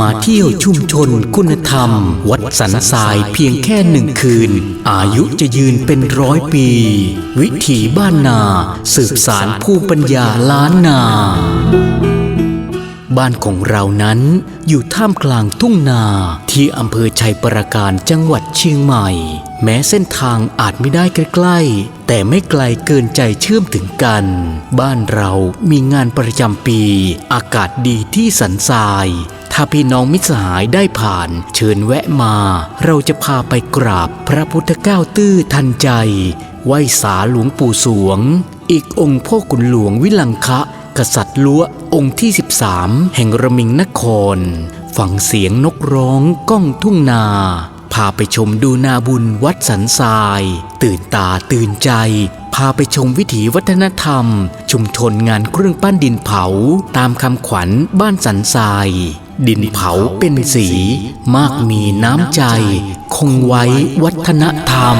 มาเที่ยวชุมชนคุณธรรม วัดสันทรายเพียงแค่หนึ่งคืน อายุจะยืนเป็นร้อยปี วิถีบ้านนา สืบสารภูมิปัญญาล้านนา บ้านของเรานั้นอยู่ท่ามกลางทุ่งนาที่อำเภอชัยประการจังหวัดเชียงใหม่ แม้เส้นทางอาจไม่ได้ใกล้ๆ แต่ไม่ไกลเกินใจเชื่อมถึงกัน บ้านเรามีงานประจำปี อากาศดีที่สันทราย ถ้าพี่น้องมิตรสหายได้ผ่าน เชิญแวะมา เราจะพาไปกราบพระพุทธเก้าตื้อทันใจ ไหว้สาหลวงปู่สวง อีกองค์พ่อขุนหลวงวิลังคะ กษัตริย์ลัวองค์ที่ 13 แห่งระมิงนครฟังเสียงนกร้องก้องทุ่งนาพาไปชมดูนาบุญวัดสันทราย ตื่นตาตื่นใจ พาไปชมวิถีวัฒนธรรม ชุมชนงานเครื่องปั้นดินเผา ตามคำขวัญบ้านสันทราย ดินเผาเป็นสี มากมีน้ำใจ คงไว้วัฒนธรรม